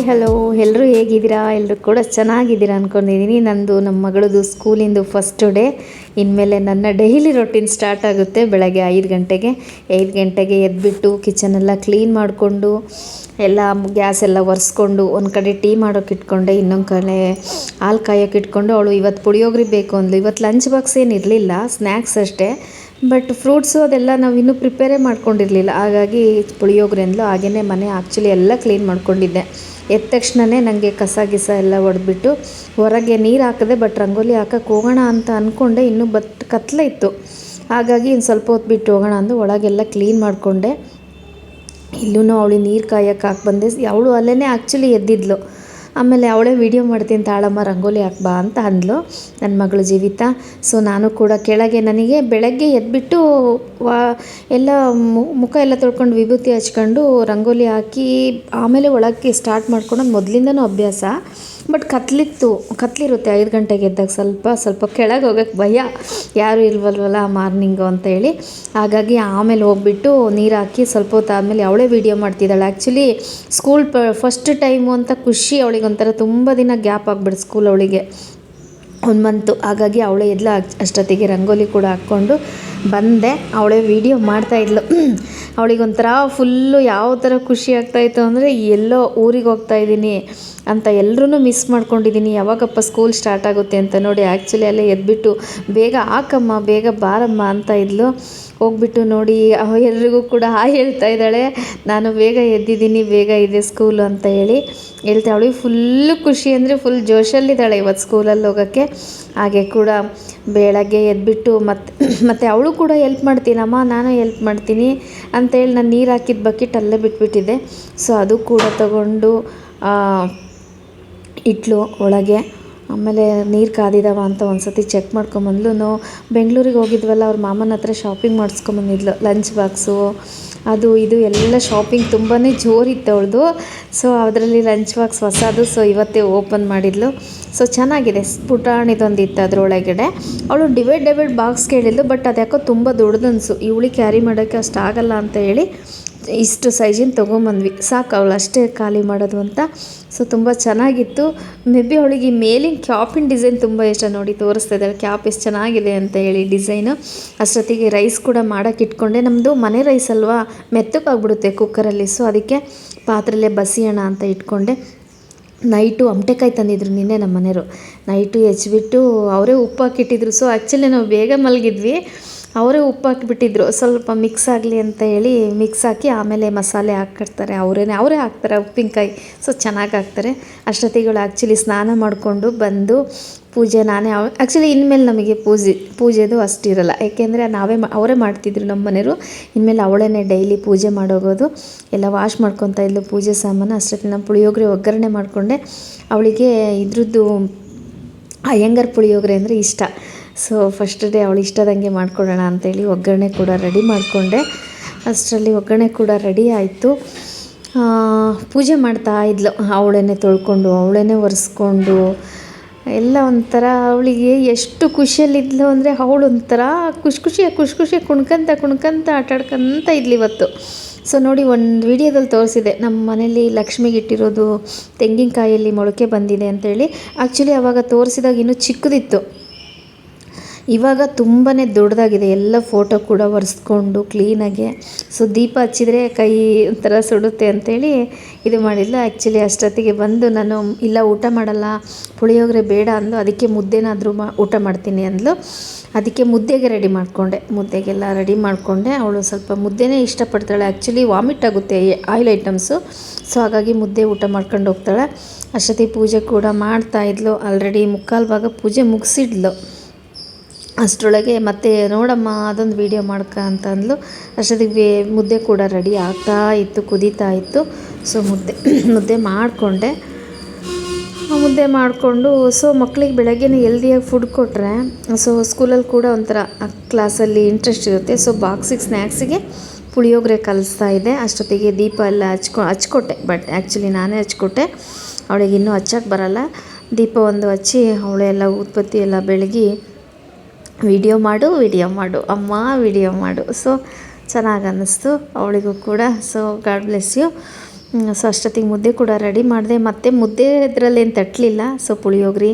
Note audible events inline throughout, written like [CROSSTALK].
Hi hello ಎಲ್ಲರೂ ಹೇಗಿದ್ದೀರಾ? ಎಲ್ಲರೂ ಕೂಡ ಚೆನ್ನಾಗಿದ್ದೀರಾ ಅಂದ್ಕೊಂಡಿದ್ದೀನಿ ನಂದು ನಮ್ಮ ಮಗಳದು ಸ್ಕೂಲಿಂದು ಫಸ್ಟ್ ಡೇ ಇನ್ಮೇಲೆ ನನ್ನ ಡೈಲಿ ರೊಟೀನ್ ಸ್ಟಾರ್ಟ್ ಆಗುತ್ತೆ ಬೆಳಗ್ಗೆ ಐದು ಗಂಟೆಗೆ. ಐದು ಗಂಟೆಗೆ ಎದ್ಬಿಟ್ಟು ಕಿಚನೆಲ್ಲ ಕ್ಲೀನ್ ಮಾಡಿಕೊಂಡು, ಎಲ್ಲ ಗ್ಯಾಸ್ ಎಲ್ಲ ಒರೆಸ್ಕೊಂಡು, ಒಂದು ಕಡೆ ಟೀ ಮಾಡೋಕೆ ಇಟ್ಕೊಂಡೆ, ಇನ್ನೊಂದು ಕಡೆ ಹಾಲು ಕಾಯೋಕೆ ಇಟ್ಕೊಂಡು, ಅವಳು ಇವತ್ತು ಪುಳಿಯೋಗರೆ ಬೇಕು ಅಂದ್ಲು. ಇವತ್ತು ಲಂಚ್ ಬಾಕ್ಸ್ ಏನು ಇರಲಿಲ್ಲ ಸ್ನ್ಯಾಕ್ಸ್ ಅಷ್ಟೇ. ಬಟ್ ಫ್ರೂಟ್ಸು ಅದೆಲ್ಲ ನಾವು ಇನ್ನೂ ಪ್ರಿಪೇರೇ ಮಾಡ್ಕೊಂಡಿರಲಿಲ್ಲ. ಹಾಗಾಗಿ ಪುಳಿಯೋಗರೆ ಅಂದ್ಲು. ಹಾಗೆಯೇ ಮನೆ ಆ್ಯಕ್ಚುಲಿ ಎಲ್ಲ ಕ್ಲೀನ್ ಮಾಡ್ಕೊಂಡಿದ್ದೆ. ಎದ್ದ ತಕ್ಷಣವೇ ನನಗೆ ಕಸ ಗಿಸ ಎಲ್ಲ ಹೊಡೆದ್ಬಿಟ್ಟು ಹೊರಗೆ ನೀರು ಹಾಕಿದೆ ಬಟ್ ರಂಗೋಲಿ ಹಾಕಕ್ಕೆ ಹೋಗೋಣ ಅಂತ ಅಂದ್ಕೊಂಡೆ ಇನ್ನೂ ಬಟ್ ಕತ್ಲೆ ಇತ್ತು. ಹಾಗಾಗಿ ಇನ್ನು ಸ್ವಲ್ಪ ಹೊತ್ತು ಬಿಟ್ಟು ಹೋಗೋಣ ಅಂದು ಒಳಗೆಲ್ಲ ಕ್ಲೀನ್ ಮಾಡಿಕೊಂಡೆ. ಇಲ್ಲೂ ಅವಳು ನೀರು ಕಾಯಕ್ಕೆ ಹಾಕಿ ಬಂದೆ. ಅವಳು ಅಲ್ಲೇ ಆ್ಯಕ್ಚುಲಿ ಎದ್ದಿದ್ಲು. ಆಮೇಲೆ ಅವಳೇ ವೀಡಿಯೋ ಮಾಡ್ತೀನಿ, ತಾಳಮ್ಮ ರಂಗೋಲಿ ಹಾಕ್ಬಾ ಅಂತ ಅಂದ್ಲು ನನ್ನ ಮಗಳು ಜೀವಿತ. ಸೊ ನಾನು ಕೂಡ ಕೆಳಗೆ ನನಗೆ ಬೆಳಗ್ಗೆ ಎದ್ಬಿಟ್ಟು ವಾ, ಎಲ್ಲ ಮುಖ ಎಲ್ಲ ತೊಳ್ಕೊಂಡು ವಿಭೂತಿ ಹಚ್ಕೊಂಡು ರಂಗೋಲಿ ಹಾಕಿ ಆಮೇಲೆ ಒಳಕ್ಕೆ ಸ್ಟಾರ್ಟ್ ಮಾಡ್ಕೊಂಡು ಮೊದಲಿಂದನೂ ಅಭ್ಯಾಸ. ಬಟ್ ಕತ್ಲಿತ್ತು, ಕತ್ಲಿರುತ್ತೆ ಐದು ಗಂಟೆಗೆ ಎದ್ದಾಗ ಸ್ವಲ್ಪ ಸ್ವಲ್ಪ ಕೆಳಗೆ ಹೋಗೋಕ್ಕೆ ಭಯ. ಯಾರೂ ಇಲ್ವಲ್ವಲ್ಲ ಮಾರ್ನಿಂಗು ಅಂತ ಹೇಳಿ. ಹಾಗಾಗಿ ಆಮೇಲೆ ಹೋಗ್ಬಿಟ್ಟು ನೀರು ಹಾಕಿ ಸ್ವಲ್ಪ ಹೊತ್ತು ಆದಮೇಲೆ ಅವಳೇ ವೀಡಿಯೋ ಮಾಡ್ತಿದ್ದಾಳೆ. ಆ್ಯಕ್ಚುಲಿ ಸ್ಕೂಲ್ ಪ ಫಸ್ಟ್ ಟೈಮು ಅಂತ ಖುಷಿ ಅವಳಿಗೆ ಒಂಥರ ತುಂಬ ದಿನ ಗ್ಯಾಪ್ ಆಗಿಬಿಡ್ತು ಸ್ಕೂಲ್ ಅವಳಿಗೆ. ಒಂದು ಮಂತು ಹಾಗಾಗಿ ಅವಳೇ ಎದ್ಲ ಅಷ್ಟೊತ್ತಿಗೆ ರಂಗೋಲಿ ಕೂಡ ಹಾಕ್ಕೊಂಡು ಬಂದೆ. ಅವಳೇ ವೀಡಿಯೋ ಮಾಡ್ತಾಯಿದ್ಲು ಅವಳಿಗೆ ಒಂಥರ ಫುಲ್ಲು ಯಾವ ಥರ ಖುಷಿ ಆಗ್ತಾಯಿತ್ತು ಅಂದರೆ ಎಲ್ಲೋ ಊರಿಗೆ ಹೋಗ್ತಾ ಇದ್ದೀನಿ. ಅಂತ ಎಲ್ಲರೂ ಮಿಸ್ ಮಾಡ್ಕೊಂಡಿದ್ದೀನಿ ಯಾವಾಗಪ್ಪ ಸ್ಕೂಲ್ ಸ್ಟಾರ್ಟ್ ಆಗುತ್ತೆ ಅಂತ ನೋಡಿ ಆ್ಯಕ್ಚುಲಿ ಅಲ್ಲೇ ಎದ್ಬಿಟ್ಟು ಬೇಗ ಹಾಕಮ್ಮ ಬೇಗ ಬಾರಮ್ಮ ಅಂತ ಇದ್ಲು. ಹೋಗ್ಬಿಟ್ಟು ನೋಡಿ ಎಲ್ರಿಗೂ ಕೂಡ ಹಾಯ್ ಹೇಳ್ತಾ ಇದ್ದಾಳೆ. ನಾನು ಬೇಗ ಎದ್ದಿದ್ದೀನಿ, ಬೇಗ ಇದೆ ಸ್ಕೂಲು ಅಂತ ಹೇಳಿ ಹೇಳ್ತಾ ಅವಳಿಗೆ ಫುಲ್ಲು ಖುಷಿ ಅಂದರೆ ಫುಲ್ ಜೋಶಲ್ಲಿದ್ದಾಳೆ ಇವತ್ತು ಸ್ಕೂಲಲ್ಲಿ ಹೋಗೋಕ್ಕೆ. ಹಾಗೆ ಕೂಡ ಬೆಳಗ್ಗೆ ಎದ್ಬಿಟ್ಟು ಮತ್ತೆ ಮತ್ತು ಅವಳು ಕೂಡ ಎಲ್ಪ್ ಮಾಡ್ತೀನಮ್ಮ, ನಾನು ಎಲ್ಪ್ ಮಾಡ್ತೀನಿ ಅಂತೇಳಿ ನಾನು ನೀರು ಹಾಕಿದ ಬಕೆಟ್ ಅಲ್ಲೇ ಬಿಟ್ಬಿಟ್ಟಿದ್ದೆ. ಸೊ ಅದು ಕೂಡ ತಗೊಂಡು ಇಟ್ಲು ಒಳಗೆ. ಆಮೇಲೆ ನೀರು ಕಾದಿದಾವ ಅಂತ ಒಂದು ಸತಿ ಚೆಕ್ ಮಾಡ್ಕೊಂಬಂದ್ಲು ಬೆಂಗಳೂರಿಗೆ ಹೋಗಿದ್ವಲ್ಲ, ಅವ್ರ ಮಾಮನ ಹತ್ರ ಶಾಪಿಂಗ್ ಮಾಡಿಸ್ಕೊಂಬಂದಿದ್ಲು ಲಂಚ್ ಬಾಕ್ಸು ಅದು ಇದು ಎಲ್ಲ ಶಾಪಿಂಗ್ ತುಂಬಾ ಜೋರಿತ್ತು ಅವಳದು. ಸೊ ಅದರಲ್ಲಿ ಲಂಚ್ ಬಾಕ್ಸ್ ಹೊಸದು ಸೊ ಇವತ್ತೇ ಓಪನ್ ಮಾಡಿದ್ಲು. ಸೊ ಚೆನ್ನಾಗಿದೆ ಪುಟಾಣಿದೊಂದು ಇತ್ತು ಅದರೊಳಗಡೆ. ಅವಳು ಡಿವೈಡ್ ಡಿವೈಡ್ ಬಾಕ್ಸ್ ಕೇಳಿದ್ಲು ಬಟ್ ಅದ್ಯಾಕೋ ತುಂಬ ದೊಡ್ಡದನ್ಸು. ಇವಳಿ ಕ್ಯಾರಿ ಮಾಡೋಕ್ಕೆ ಅಷ್ಟು ಆಗಲ್ಲ ಅಂತ ಹೇಳಿ ಇಷ್ಟು ಸೈಜಿನ ತೊಗೊಂಬಂದ್ವಿ. ಸಾಕು, ಅವಳು ಅಷ್ಟೇ ಖಾಲಿ ಮಾಡೋದು ಅಂತ. ಸೊ ತುಂಬ ಚೆನ್ನಾಗಿತ್ತು. ಮೇ ಬಿ ಅವಳಿಗೆ ಈ ಮೇಲಿನ ಕ್ಯಾಪಿನ ಡಿಸೈನ್ ತುಂಬ ಇಷ್ಟ ನೋಡಿ ತೋರಿಸ್ತಾ ಇದ್ದಾಳೆ ಕ್ಯಾಪ್ ಎಷ್ಟು ಚೆನ್ನಾಗಿದೆ ಅಂತ ಹೇಳಿ ಡಿಸೈನು ಅಷ್ಟೊತ್ತಿಗೆ ರೈಸ್ ಕೂಡ ಮಾಡೋಕೆ ಇಟ್ಕೊಂಡೆ. ನಮ್ಮದು ಮನೆ ರೈಸ್ ಅಲ್ವಾ? ಮೆತ್ತಕ್ಕಾಗ್ಬಿಡುತ್ತೆ ಕುಕ್ಕರಲ್ಲಿ ಸೊ ಅದಕ್ಕೆ ಪಾತ್ರೆಯಲ್ಲೇ ಬಸಿಯೋಣ ಅಂತ ಇಟ್ಕೊಂಡೆ. ನೈಟು ಅಮಟೆಕಾಯಿ ತಂದಿದ್ರು ನಿನ್ನೆ ನಮ್ಮ ಮನೆಯವರು ನೈಟು ಹೆಚ್ಚಿಬಿಟ್ಟು ಅವರೇ ಉಪ್ಪು ಹಾಕಿಟ್ಟಿದ್ರು ಸೊ ಆ್ಯಕ್ಚುಲಿ ನಾವು ಬೇಗ ಮಲಗಿದ್ವಿ. ಅವರೇ ಉಪ್ಪು ಹಾಕಿಬಿಟ್ಟಿದ್ರು. ಸ್ವಲ್ಪ ಮಿಕ್ಸ್ ಆಗಲಿ ಅಂತ ಹೇಳಿ ಮಿಕ್ಸ್ ಹಾಕಿ ಆಮೇಲೆ ಮಸಾಲೆ ಹಾಕಿರ್ತಾರೆ ಅವರೇ ಅವರೇ ಹಾಕ್ತಾರೆ ಉಪ್ಪಿನಕಾಯಿ. ಸೊ ಚೆನ್ನಾಗಿ ಹಾಕ್ತಾರೆ. ಅಷ್ಟೊತ್ತಿಗಳು ಆ್ಯಕ್ಚುಲಿ ಸ್ನಾನ ಮಾಡಿಕೊಂಡು ಬಂದು ಪೂಜೆ ನಾನೇ ಆ್ಯಕ್ಚುಲಿ ಇನ್ಮೇಲೆ ನಮಗೆ ಪೂಜೆ, ಪೂಜೆದು ಅಷ್ಟಿರಲ್ಲ ಏಕೆಂದರೆ ನಾವೇ ಅವರೇ ಮಾಡ್ತಿದ್ರು ನಮ್ಮ ಮನೆಯವರು. ಇನ್ಮೇಲೆ ಅವಳೇ ಡೈಲಿ ಪೂಜೆ ಮಾಡೋಗೋದು. ಎಲ್ಲ ವಾಶ್ ಮಾಡ್ಕೊತಾ ಇದ್ಲು ಪೂಜೆ ಸಾಮಾನು. ಅಷ್ಟೊತ್ತಿಗೆ ನಾನು ಪುಳಿಯೋಗರೆ ಒಗ್ಗರಣೆ ಮಾಡಿಕೊಂಡೆ. ಅವಳಿಗೆ ಇದ್ರದ್ದು ಅಯ್ಯಂಗಾರ್ ಪುಳಿಯೋಗರೆ ಅಂದರೆ ಇಷ್ಟ. ಸೊ ಫಸ್ಟ್ ಡೇ ಅವಳು ಇಷ್ಟದಂಗೆ ಮಾಡ್ಕೊಡೋಣ ಅಂತೇಳಿ ಒಗ್ಗರಣೆ ಕೂಡ ರೆಡಿ ಮಾಡಿಕೊಂಡೆ. ಅಷ್ಟರಲ್ಲಿ ಒಗ್ಗರಣೆ ಕೂಡ ರೆಡಿ ಆಯಿತು. ಪೂಜೆ ಮಾಡ್ತಾ ಇದ್ಲು. ಅವಳೇನೆ ತೊಳ್ಕೊಂಡು ಅವಳೇನೆ ಒರೆಸ್ಕೊಂಡು, ಎಲ್ಲ ಒಂಥರ ಅವಳಿಗೆ ಎಷ್ಟು ಖುಷಿಯಲ್ಲಿದ್ಲು ಅಂದರೆ ಅವಳು ಒಂಥರ ಖುಷಿ ಖುಷಿಯಾಗಿ ಖುಷಿ ಖುಷಿಯಾಗಿ ಕುಣ್ಕಂತ ಕುಣ್ಕಂತ, ಆಟಾಡ್ಕೊಂತ ಇದ್ಲು ಇವತ್ತು. ಸೊ ನೋಡಿ ಒಂದು ವಿಡಿಯೋದಲ್ಲಿ ತೋರಿಸಿದೆ. ನಮ್ಮ ಮನೇಲಿ ಲಕ್ಷ್ಮಿಗೆ ಇಟ್ಟಿರೋದು ತೆಂಗಿನಕಾಯಲ್ಲಿ ಮೊಳಕೆ ಬಂದಿದೆ ಅಂತೇಳಿ. ಆ್ಯಕ್ಚುಲಿ ಅವಾಗ ತೋರಿಸಿದಾಗ ಇನ್ನೂ ಚಿಕ್ಕದಿತ್ತು. ಇವಾಗ ತುಂಬಾ ದೊಡ್ಡದಾಗಿದೆ. ಎಲ್ಲ ಫೋಟೋ ಕೂಡ ಒರೆಸ್ಕೊಂಡು ಕ್ಲೀನಾಗೆ ಸೊ ದೀಪ ಹಚ್ಚಿದರೆ ಕೈ ಒಂಥರ ಸುಡುತ್ತೆ ಅಂತೇಳಿ ಇದು ಮಾಡಿಲ್ಲ. ಆ್ಯಕ್ಚುಲಿ ಅಷ್ಟೊತ್ತಿಗೆ ಬಂದು ನಾನು, ಇಲ್ಲ, ಊಟ ಮಾಡಲ್ಲ, ಪುಳಿಯೋಗರೆ ಬೇಡ ಅಂದು ಅದಕ್ಕೆ ಮುದ್ದೆನಾದರೂ ಮಾ, ಊಟ ಮಾಡ್ತೀನಿ ಅಂದ್ಲು. ಅದಕ್ಕೆ ಮುದ್ದೆಗೆ ರೆಡಿ ಮಾಡಿಕೊಂಡೆ. ಮುದ್ದೆಗೆಲ್ಲ ರೆಡಿ ಮಾಡಿಕೊಂಡೆ. ಅವಳು ಸ್ವಲ್ಪ ಮುದ್ದೆನೇ ಇಷ್ಟಪಡ್ತಾಳೆ. ಆ್ಯಕ್ಚುಲಿ ವಾಮಿಟ್ ಆಗುತ್ತೆ ಆಯಿಲ್ ಐಟಮ್ಸು ಸೊ ಹಾಗಾಗಿ ಮುದ್ದೆ ಊಟ ಮಾಡ್ಕೊಂಡು ಹೋಗ್ತಾಳೆ. ಅಷ್ಟೊತ್ತಿಗೆ ಪೂಜೆ ಕೂಡ ಮಾಡ್ತಾಯಿದ್ಲು ಆಲ್ರೆಡಿ ಮುಕ್ಕಾಲು ಭಾಗ ಪೂಜೆ ಮುಗಿಸಿದ್ಲು. ಅಷ್ಟರೊಳಗೆ ಮತ್ತೆ ನೋಡಮ್ಮ ಅದೊಂದು ವೀಡಿಯೋ ಮಾಡ್ಕ ಅಂತ ಅಂದ್ಲು. ಅಷ್ಟೊತ್ತಿಗೆ ಮುದ್ದೆ ಕೂಡ ರೆಡಿ ಆಗ್ತಾ ಇತ್ತು, ಕುದೀತಾ ಇತ್ತು. ಸೊ ಮುದ್ದೆ [CLEARS THROAT] ಮುದ್ದೆ ಮಾಡಿಕೊಂಡೆ. ಮುದ್ದೆ ಮಾಡಿಕೊಂಡು ಸೊ ಮಕ್ಕಳಿಗೆ ಬೆಳಗ್ಗೆನೇ ಎಲ್ದಿಯಾಗಿ ಫುಡ್ ಕೊಟ್ಟರೆ ಸೊ ಸ್ಕೂಲಲ್ಲಿ ಕೂಡ ಒಂಥರ ಕ್ಲಾಸಲ್ಲಿ ಇಂಟ್ರೆಸ್ಟ್ ಇರುತ್ತೆ. ಸೊ ಬಾಕ್ಸಿಗೆ ಸ್ನ್ಯಾಕ್ಸಿಗೆ ಪುಳಿಯೋಗರೆ ಕಲಿಸ್ತಾ ಇದೆ ಅಷ್ಟೊತ್ತಿಗೆ ದೀಪ ಎಲ್ಲ ಹಚ್ಕೊ, ಹಚ್ಕೊಟ್ಟೆ. ಬಟ್ ಆ್ಯಕ್ಚುಲಿ ನಾನೇ ಹಚ್ಕೊಟ್ಟೆ. ಅವಳಿಗೆ ಇನ್ನೂ ಹಚ್ಚಕ್ಕೆ ಬರಲ್ಲ. ದೀಪ ಒಂದು ಹಚ್ಚಿ, ಅವಳೆಲ್ಲ ಉತ್ಪತ್ತಿ ಎಲ್ಲ ಬೆಳಗಿ ವಿಡಿಯೋ ಮಾಡು ವಿಡಿಯೋ ಮಾಡು, ಅಮ್ಮ ವಿಡಿಯೋ ಮಾಡು. ಸೊ ಚೆನ್ನಾಗಿ ಅನ್ನಿಸ್ತು ಅವಳಿಗೂ ಕೂಡ. So God bless you so ಅಷ್ಟೊತ್ತಿಗೆ ಮುದ್ದೆ ಕೂಡ ರೆಡಿ ಮಾಡಿದೆ. ಮತ್ತು ಮುದ್ದೆ ಇದರಲ್ಲೇನು ತಟ್ಟಲಿಲ್ಲ ಸೊ ಪುಳಿಯೋಗ್ರಿ.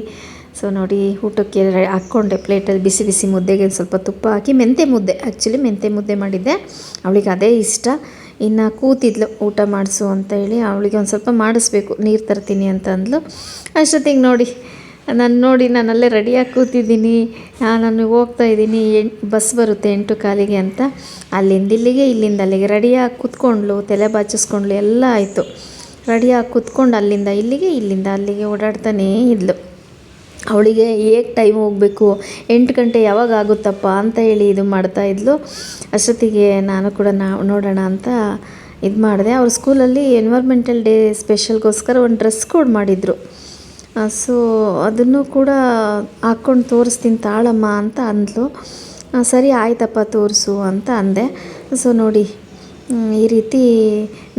ಸೊ ನೋಡಿ ಊಟಕ್ಕೆ ಹಾಕ್ಕೊಂಡೆ ಪ್ಲೇಟಲ್ಲಿ ಬಿಸಿ ಬಿಸಿ ಮುದ್ದೆಗೆ ಸ್ವಲ್ಪ ತುಪ್ಪ ಹಾಕಿ ಮೆಂತೆ ಮುದ್ದೆ. ಆ್ಯಕ್ಚುಲಿ ಮೆಂತೆ ಮುದ್ದೆ ಮಾಡಿದ್ದೆ. ಅವಳಿಗೆ ಅದೇ ಇಷ್ಟ. ಇನ್ನು ಕೂತಿದ್ಲು ಊಟ ಮಾಡಿಸು ಅಂತ ಹೇಳಿ ಅವಳಿಗೆ ಒಂದು ಸ್ವಲ್ಪ ಮಾಡಿಸ್ಬೇಕು. ನೀರು ತರ್ತೀನಿ ಅಂತ ಅಂದ್ಲು. ಅಷ್ಟೊತ್ತಿಗೆ ನೋಡಿ ನಾನು ನೋಡಿ ನಾನು ಅಲ್ಲೇ ರೆಡಿಯಾಗಿ ಕೂತಿದ್ದೀನಿ. ನಾನು ಹೋಗ್ತಾ ಇದ್ದೀನಿ. ಬಸ್ ಬರುತ್ತೆ ಎಂಟು ಕಾಲಿಗೆ ಅಂತ. ಅಲ್ಲಿಂದ ಇಲ್ಲಿಗೆ, ಇಲ್ಲಿಂದ ಅಲ್ಲಿಗೆ. ರೆಡಿಯಾಗಿ ಕೂತ್ಕೊಂಡ್ಲು, ತಲೆ ಬಾಚಿಸ್ಕೊಂಡ್ಲು, ಎಲ್ಲ ಆಯಿತು. ರೆಡಿಯಾಗಿ ಕೂತ್ಕೊಂಡು ಅಲ್ಲಿಂದ ಇಲ್ಲಿಗೆ, ಇಲ್ಲಿಂದ ಅಲ್ಲಿಗೆ ಓಡಾಡ್ತಾನೇ ಇದ್ಲು. ಅವಳಿಗೆ ಹೇಗೆ ಟೈಮ್ ಹೋಗಬೇಕು? ಎಂಟು ಗಂಟೆ ಯಾವಾಗ ಆಗುತ್ತಪ್ಪ ಅಂತ ಹೇಳಿ ಇದು ಮಾಡ್ತಾ ಇದ್ಲು. ಅಷ್ಟೊತ್ತಿಗೆ ನಾನು ಕೂಡ ನಾ, ನೋಡೋಣ ಅಂತ ಇದು ಮಾಡಿದೆ. ಅವ್ರ ಸ್ಕೂಲಲ್ಲಿ ಎನ್ವೈರ್ಮೆಂಟಲ್ ಡೇ ಸ್ಪೆಷಲ್ಗೋಸ್ಕರ ಒಂದು ಡ್ರೆಸ್ ಕೋಡ್ ಮಾಡಿದರು. ಸೊ ಅದನ್ನು ಕೂಡ ಹಾಕ್ಕೊಂಡು ತೋರಿಸ್ತೀನಿ ತಾಳಮ್ಮ ಅಂತ ಅಂದಳು ಸರಿ ಆಯ್ತಪ್ಪ ತೋರಿಸು ಅಂತ ಅಂದೆ. ಸೊ ನೋಡಿ ಈ ರೀತಿ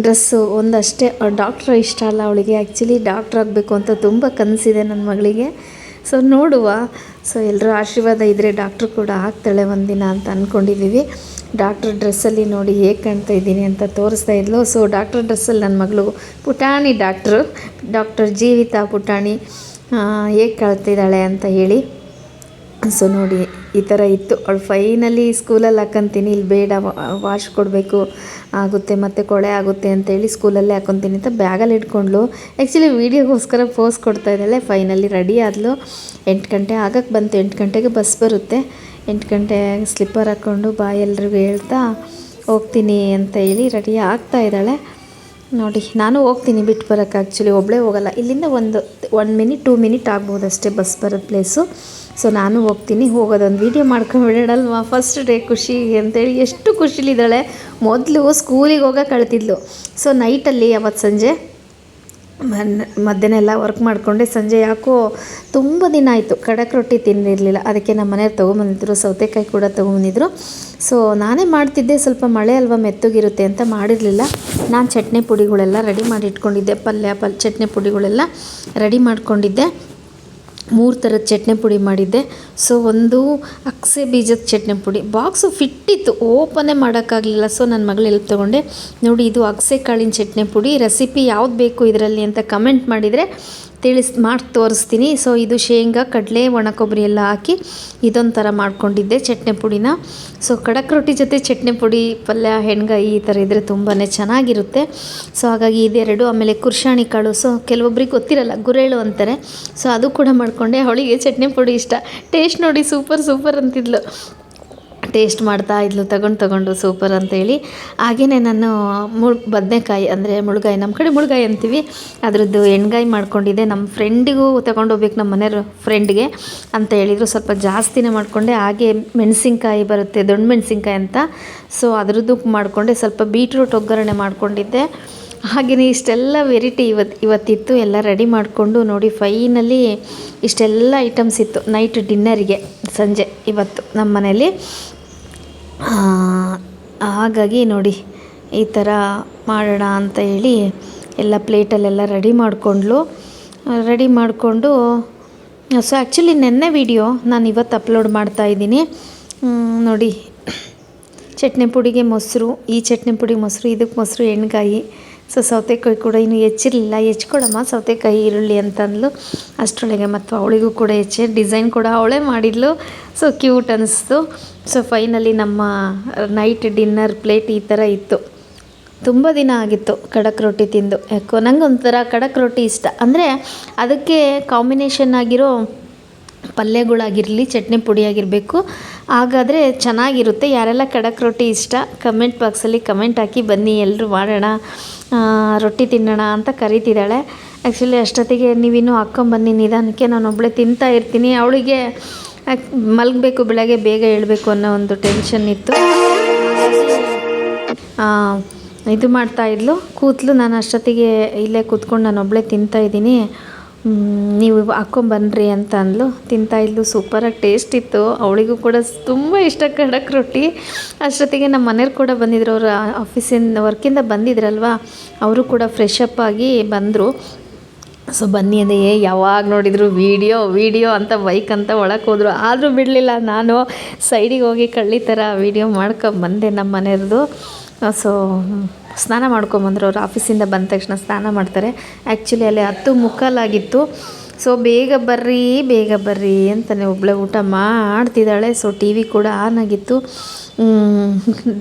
ಡ್ರೆಸ್ಸು ಒಂದಷ್ಟೇ ಡಾಕ್ಟ್ರ್ ಇಷ್ಟ ಅಲ್ಲ ಅವಳಿಗೆ. ಆ್ಯಕ್ಚುಲಿ ಡಾಕ್ಟ್ರ್ ಆಗಬೇಕು ಅಂತ ತುಂಬ ಕನಸಿದೆ ನನ್ನ ಮಗಳಿಗೆ. ಸೊ ನೋಡುವ. ಸೊ ಎಲ್ಲರೂ ಆಶೀರ್ವಾದ ಇದ್ದರೆ ಡಾಕ್ಟ್ರು ಕೂಡ ಆಗ್ತಾಳೆ ಒಂದಿನ ಅಂತ ಅಂದ್ಕೊಂಡಿದ್ದೀವಿ ಡಾಕ್ಟ್ರ್ ಡ್ರೆಸ್ಸಲ್ಲಿ ನೋಡಿ ಹೇಗೆ ಕಾಣ್ತಾ ಇದ್ದೀನಿ ಅಂತ ತೋರಿಸ್ತಾ ಇದ್ಲು. ಸೊ ಡಾಕ್ಟ್ರ್ ಡ್ರೆಸ್ಸಲ್ಲಿ ನನ್ನ ಮಗಳು ಪುಟಾಣಿ ಡಾಕ್ಟ್ರು ಡಾಕ್ಟರ್ ಜೀವಿತಾ ಪುಟಾಣಿ ಹೇಗೆ ಕಾಣ್ತಿದ್ದಾಳೆ ಅಂತ ಹೇಳಿ. ಸೊ ನೋಡಿ, ಈ ಥರ ಇತ್ತು. ಅವಳು ಫೈನಲಿ ಸ್ಕೂಲಲ್ಲಿ ಹಾಕೊಂತೀನಿ. ಇಲ್ಲಿ ಬೇಡ ವಾಶ್ ಕೊಡಬೇಕು, ಆಗುತ್ತೆ ಮತ್ತು ಕೊಳೆ ಆಗುತ್ತೆ ಅಂತೇಳಿ ಸ್ಕೂಲಲ್ಲೇ ಹಾಕೊತೀನಿ ಅಂತ ಬ್ಯಾಗಲ್ಲಿ ಇಟ್ಕೊಂಡ್ಲು ಆ್ಯಕ್ಚುಲಿ ವೀಡಿಯೋಗೋಸ್ಕರ ಪೋಸ್ ಕೊಡ್ತಾ ಇದ್ದಾಳೆ. ಫೈನಲಿ ರೆಡಿ ಆದ್ಲು. ಎಂಟು ಗಂಟೆ ಆಗಕ್ಕೆ ಬಂತು. ಎಂಟು ಗಂಟೆಗೆ ಬಸ್ ಬರುತ್ತೆ. ಎಂಟು ಗಂಟೆ ಸ್ಲಿಪ್ಪರ್ ಹಾಕ್ಕೊಂಡು ಬಾ ಎಲ್ರಿಗೂ ಹೇಳ್ತಾ ಹೋಗ್ತೀನಿ ಅಂತ ಹೇಳಿ ರೆಡಿ ಆಗ್ತಾ ಇದ್ದಾಳೆ. ನೋಡಿ, ನಾನು ಹೋಗ್ತೀನಿ ಬಿಟ್ಟು ಬರೋಕ್ಕೆ ಆ್ಯಕ್ಚುಲಿ ಒಬ್ಬಳೇ ಹೋಗಲ್ಲ. ಇಲ್ಲಿಂದ ಒಂದು ಒನ್ ಮಿನಿಟ್ ಟೂ ಮಿನಿಟ್ ಆಗ್ಬೋದು ಅಷ್ಟೇ ಬಸ್ ಬರೋ ಪ್ಲೇಸು ಸೊ ನಾನು ಹೋಗ್ತೀನಿ. ಹೋಗೋದೊಂದು ವೀಡಿಯೋ ಮಾಡ್ಕೊಂಬಿಡೋಣಲ್ವಾ ಫಸ್ಟ್ ಡೇ ಖುಷಿ ಅಂತೇಳಿ ಎಷ್ಟು ಖುಷಿಲಿದ್ದಾಳೆ? ಮೊದಲು ಸ್ಕೂಲಿಗೆ ಹೋಗೋಕೆ ಕಳ್ತಿದ್ಲು. ಸೊ ನೈಟಲ್ಲಿ ಅವತ್ತು ಸಂಜೆ ಮಧ್ಯಾಹ್ನ ಎಲ್ಲ ವರ್ಕ್ ಮಾಡಿಕೊಂಡೆ. ಸಂಜೆ ಯಾಕೋ ತುಂಬ ದಿನ ಆಯಿತು. ಖಡಕ್ ರೊಟ್ಟಿ ತಿಂದಿರಲಿಲ್ಲ. ಅದಕ್ಕೆ ನಮ್ಮ ಮನೆಯವ್ರು ತೊಗೊಂಬಂದಿದ್ರು. ಸೌತೆಕಾಯಿ ಕೂಡ ತೊಗೊಂಬಂದಿದ್ರು. ಸೊ ನಾನೇ ಮಾಡ್ತಿದ್ದೆ. ಸ್ವಲ್ಪ ಮಳೆ ಅಲ್ವಾ ಮೆತ್ತಗಿರುತ್ತೆ ಅಂತ ಮಾಡಿರಲಿಲ್ಲ. ನಾನು ಚಟ್ನಿ ಪುಡಿಗಳೆಲ್ಲ ರೆಡಿ ಮಾಡಿ ಇಟ್ಕೊಂಡಿದ್ದೆ. ಪಲ್ಯ, ಪಲ್, ಚಟ್ನಿ ಪುಡಿಗಳೆಲ್ಲ ರೆಡಿ ಮಾಡ್ಕೊಂಡಿದ್ದೆ. ಮೂರು ಥರದ ಚಟ್ನಿ ಪುಡಿ ಮಾಡಿದ್ದೆ. ಸೊ ಒಂದು ಅಕ್ಸೆ ಬೀಜದ ಚಟ್ನಿ ಪುಡಿ. ಬಾಕ್ಸು ಫಿಟ್ಟಿತ್ತು ಓಪನೇ ಮಾಡೋಕ್ಕಾಗಲಿಲ್ಲ. ಸೊ ನನ್ನ ಮಗಳು ಹೆಲ್ಪ್ ತೊಗೊಂಡೆ. ನೋಡಿ, ಇದು ಅಗಸೆ ಕಾಳಿನ ಚಟ್ನಿ ಪುಡಿ. ರೆಸಿಪಿ ಯಾವ್ದು ಬೇಕು ಇದರಲ್ಲಿ ಅಂತ ಕಮೆಂಟ್ ಮಾಡಿದರೆ ತಿಳಿಸ್, ಮಾಡಿ ತೋರಿಸ್ತೀನಿ. ಸೊ ಇದು ಶೇಂಗಾ, ಕಡಲೆ ಒಣ ಕೊಬ್ಬರಿ ಎಲ್ಲ ಹಾಕಿ ಇದೊಂದು ಥರ ಮಾಡ್ಕೊಂಡಿದ್ದೆ ಚಟ್ನಿ ಪುಡಿನ. ಸೊ ಕಡಕ್ ರೊಟ್ಟಿ ಜೊತೆ ಚಟ್ನಿ ಪುಡಿ, ಪಲ್ಯ, ಹೆಣ್ಗಾಯಿ ಈ ಥರ ಇದ್ದರೆ ತುಂಬಾ ಚೆನ್ನಾಗಿರುತ್ತೆ. ಸೊ ಹಾಗಾಗಿ ಇದೆರಡು, ಆಮೇಲೆ ಕುರ್ಶಾಣಿ ಕಾಳು. ಸೊ ಕೆಲವೊಬ್ರಿಗೆ ಗೊತ್ತಿರಲ್ಲ, ಗುರೇಳು ಅಂತಾರೆ. ಸೊ ಅದು ಕೂಡ ಮಾಡಿಕೊಂಡೆ. ಅವಳಿಗೆ ಚಟ್ನಿ ಪುಡಿ ಇಷ್ಟ. ಟೇಸ್ಟ್ ನೋಡಿ ಸೂಪರ್ ಸೂಪರ್ ಅಂತಿದ್ಲು. ಟೇಸ್ಟ್ ಮಾಡ್ತಾ ಇದ್ಲು, ತಗೊಂಡು ತಗೊಂಡು ಸೂಪರ್ ಅಂತೇಳಿ ಹಾಗೆಯೇ ನಾನು ಮುಳ್, ಬದನೆಕಾಯಿ ಅಂದರೆ ಮುಳುಗಾಯಿ ನಮ್ಮ ಕಡೆ ಮುಳುಗಾಯಿ ಅಂತೀವಿ. ಅದರದ್ದು ಎಣ್ಗಾಯಿ ಮಾಡ್ಕೊಂಡಿದ್ದೆ. ನಮ್ಮ ಫ್ರೆಂಡಿಗೂ ತಗೊಂಡೋಗ್ಬೇಕು ನಮ್ಮ ಮನೆಯವ್ರ ಫ್ರೆಂಡ್ಗೆ ಅಂತ ಹೇಳಿದರು. ಸ್ವಲ್ಪ ಜಾಸ್ತಿನೇ ಮಾಡಿಕೊಂಡೆ. ಹಾಗೆ ಮೆಣಸಿನ್ಕಾಯಿ ಬರುತ್ತೆ, ದೊಣ್ಣೆ ಮೆಣಸಿನ್ಕಾಯಿ ಅಂತ. ಸೊ ಅದರದ್ದು ಮಾಡಿಕೊಂಡೆ. ಸ್ವಲ್ಪ ಬೀಟ್ರೂಟ್ ಒಗ್ಗರಣೆ ಮಾಡ್ಕೊಂಡಿದ್ದೆ. ಹಾಗೆಯೇ ಇಷ್ಟೆಲ್ಲ ವೆರೈಟಿ ಇವತ್ತು ಇವತ್ತಿತ್ತು. ಎಲ್ಲ ರೆಡಿ ಮಾಡಿಕೊಂಡು ನೋಡಿ ಫೈನಲಿ ಇಷ್ಟೆಲ್ಲ ಐಟಮ್ಸ್ ಇತ್ತು. ನೈಟ್ ಡಿನ್ನರಿಗೆ ಸಂಜೆ, ಇವತ್ತು ನಮ್ಮ ಮನೇಲಿ ಹಾಗಾಗಿ ನೋಡಿ, ಈ ಥರ ಮಾಡೋಣ ಅಂತ ಹೇಳಿ ಎಲ್ಲ ಪ್ಲೇಟಲ್ಲೆಲ್ಲ ರೆಡಿ ಮಾಡಿಕೊಂಡ್ಲು. ರೆಡಿ ಮಾಡಿಕೊಂಡು, ಸೊ ಆ್ಯಕ್ಚುಲಿ ನೆನ್ನೆ ವಿಡಿಯೋ ನಾನು ಇವತ್ತು ಅಪ್ಲೋಡ್ ಮಾಡ್ತಾ ಇದ್ದೀನಿ. ನೋಡಿ, ಚಟ್ನಿ ಪುಡಿಗೆ ಮೊಸರು, ಈ ಚಟ್ನಿ ಪುಡಿ ಮೊಸರು, ಇದಕ್ಕೆ ಮೊಸರು, ಎಣ್ಗಾಯಿ ಸೊ ಸೌತೆಕಾಯಿ ಕೂಡ ಇನ್ನು ಹೆಚ್ಚಿರಲಿಲ್ಲ. ಹೆಚ್ಕೊಡಮ್ಮ ಸೌತೆಕಾಯಿ, ಈರುಳ್ಳಿ ಅಂತಂದ್ಲು. ಅಷ್ಟರೊಳಗೆ ಮತ್ತು ಅವಳಿಗೂ ಕೂಡ ಹೆಚ್ಚೆ. ಡಿಸೈನ್ ಕೂಡ ಅವಳೇ ಮಾಡಿದ್ಲು. ಸೊ ಕ್ಯೂಟ್ ಅನ್ನಿಸ್ತು ಸೊ ಫೈನಲಿ ನಮ್ಮ ನೈಟ್ ಡಿನ್ನರ್ ಪ್ಲೇಟ್ ಈ ಥರ ಇತ್ತು. ತುಂಬ ದಿನ ಆಗಿತ್ತು ಖಡಕ್ ರೊಟ್ಟಿ ತಿಂದು. ಯಾಕೋ ನಂಗೆ ಒಂಥರ ಖಡಕ್ ರೊಟ್ಟಿ ಇಷ್ಟ. ಅಂದರೆ ಅದಕ್ಕೆ ಕಾಂಬಿನೇಷನ್ ಆಗಿರೋ ಪಲ್ಯಗಳಾಗಿರಲಿ, ಚಟ್ನಿ ಪುಡಿ ಆಗಿರಬೇಕು ಹಾಗಾದರೆ ಚೆನ್ನಾಗಿರುತ್ತೆ. ಯಾರೆಲ್ಲ ಖಡಕ್ ರೊಟ್ಟಿ ಇಷ್ಟ ಕಮೆಂಟ್ ಬಾಕ್ಸಲ್ಲಿ ಕಮೆಂಟ್ ಹಾಕಿ ಬನ್ನಿ. ಎಲ್ಲರೂ ಮಾಡೋಣ ರೊಟ್ಟಿ ತಿನ್ನೋಣ ಅಂತ ಕರೀತಿದ್ದಾಳೆ. ಆ್ಯಕ್ಚುಲಿ ಅಷ್ಟೊತ್ತಿಗೆ ನೀವಿನ್ನೂ ಹಾಕ್ಕೊಂಬನ್ನಿ ನಿಧಾನಕ್ಕೆ ನಾನು ಒಬ್ಬಳೇ ತಿಂತಾ ಇರ್ತೀನಿ. ಅವಳಿಗೆ ಮಲಗಬೇಕು, ಬೆಳಗ್ಗೆ ಬೇಗ ಹೇಳಬೇಕು ಅನ್ನೋ ಒಂದು ಟೆನ್ಷನ್ ಇತ್ತು. ಇದು ಮಾಡ್ತಾ ಇದ್ಲು. ಕೂತ್ಲು. ನಾನು ಅಷ್ಟೊತ್ತಿಗೆ ಇಲ್ಲೇ ಕೂತ್ಕೊಂಡು ನಾನು ಒಬ್ಬಳೇ ತಿಂತಾ ಇದ್ದೀನಿ. ನೀವು ಹಾಕ್ಕೊಂಬನ್ರಿ ಅಂತ ಅಂದ್ಲು. ತಿಂತಾ ಇದ್ಲು ಸೂಪರಾಗಿ ಟೇಸ್ಟ್ ಇತ್ತು. ಅವಳಿಗೂ ಕೂಡ ತುಂಬ ಇಷ್ಟ ಖಡಕ್ ರೊಟ್ಟಿ. ಅಷ್ಟೊತ್ತಿಗೆ ನಮ್ಮ ಮನೆಯವ್ರು ಕೂಡ ಬಂದಿದ್ರು. ಅವರು ಆಫೀಸಿಂದ ವರ್ಕಿಂದ ಬಂದಿದ್ರಲ್ವಾ? ಅವರು ಕೂಡ ಫ್ರೆಶ್ ಅಪ್ ಆಗಿ ಬಂದರು. ಸೊ ಬನ್ನಿ ಅದೇ ಯಾವಾಗ ನೋಡಿದ್ರು ವೀಡಿಯೋ ವೀಡಿಯೋ ಅಂತ ಬೈಕ್ ಅಂತ ಒಳಗೆ ಹೋದರು. ಆದರೂ ಬಿಡಲಿಲ್ಲ ನಾನು. ಸೈಡಿಗೆ ಹೋಗಿ ಕಳ್ಳಿ ಥರ ವೀಡಿಯೋ ಮಾಡ್ಕೊಂಬಂದೆ ನಮ್ಮ ಮನೆಯವ್ರದ್ದು ಸೊ ಸ್ನಾನ ಮಾಡ್ಕೊಂಬಂದ್ರು ಅವ್ರು ಆಫೀಸಿಂದ ಬಂದ ತಕ್ಷಣ ಸ್ನಾನ ಮಾಡ್ತಾರೆ. ಆ್ಯಕ್ಚುಲಿ ಅಲ್ಲಿ ಹತ್ತು ಮುಕ್ಕಾಲಾಗಿತ್ತು. ಸೊ ಬೇಗ ಬರ್ರಿ ಬೇಗ ಬರ್ರಿ ಅಂತಲೇ ಒಬ್ಬಳೆ ಊಟ ಮಾಡ್ತಿದ್ದಾಳೆ. ಸೊ ಟಿ ವಿ ಕೂಡ ಆನ್ ಆಗಿತ್ತು.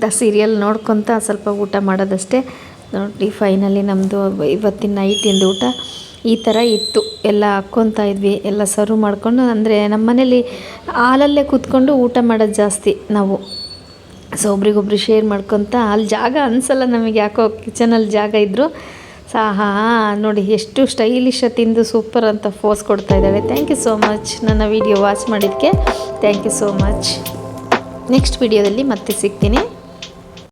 ದ ಸೀರಿಯಲ್ ನೋಡ್ಕೊತ ಸ್ವಲ್ಪ ಊಟ ಮಾಡೋದಷ್ಟೇ. ನೋಡಿ ಫೈನಲಿ ನಮ್ಮದು ಇವತ್ತಿನ ನೈಟಿಂದು ಊಟ. ಈ ಥರ ಇತ್ತು. ಎಲ್ಲ ಹಾಕ್ಕೊತಾ ಇದ್ವಿ. ಎಲ್ಲ ಸರ್ವ್ ಮಾಡಿಕೊಂಡು, ಅಂದರೆ ನಮ್ಮ ಮನೇಲಿ ಹಾಲಲ್ಲೇ ಕೂತ್ಕೊಂಡು ಊಟ ಮಾಡೋದು ಜಾಸ್ತಿ ನಾವು. ಸೊ ಒಬ್ರಿಗೊಬ್ರು ಶೇರ್ ಮಾಡ್ಕೊತ ಅಲ್ಲಿ ಜಾಗ ಅನಿಸಲ್ಲ ನಮಗೆ ಯಾಕೋ ಕಿಚನಲ್ಲಿ ಜಾಗ ಇದ್ದರು ಸಹ ನೋಡಿ ಎಷ್ಟು ಸ್ಟೈಲಿಶ ತಿಂದು ಸೂಪರ್ ಅಂತ ಫೋಸ್ ಕೊಡ್ತಾ ಇದ್ದಾಳೆ ಥ್ಯಾಂಕ್ ಯು ಸೋ ಮಚ್ ನನ್ನ ವಿಡಿಯೋ ವಾಚ್ ಮಾಡಿದ್ದಕ್ಕೆ thank you so much next ವಿಡಿಯೋದಲ್ಲಿ ಮತ್ತೆ ಸಿಗ್ತೀನಿ.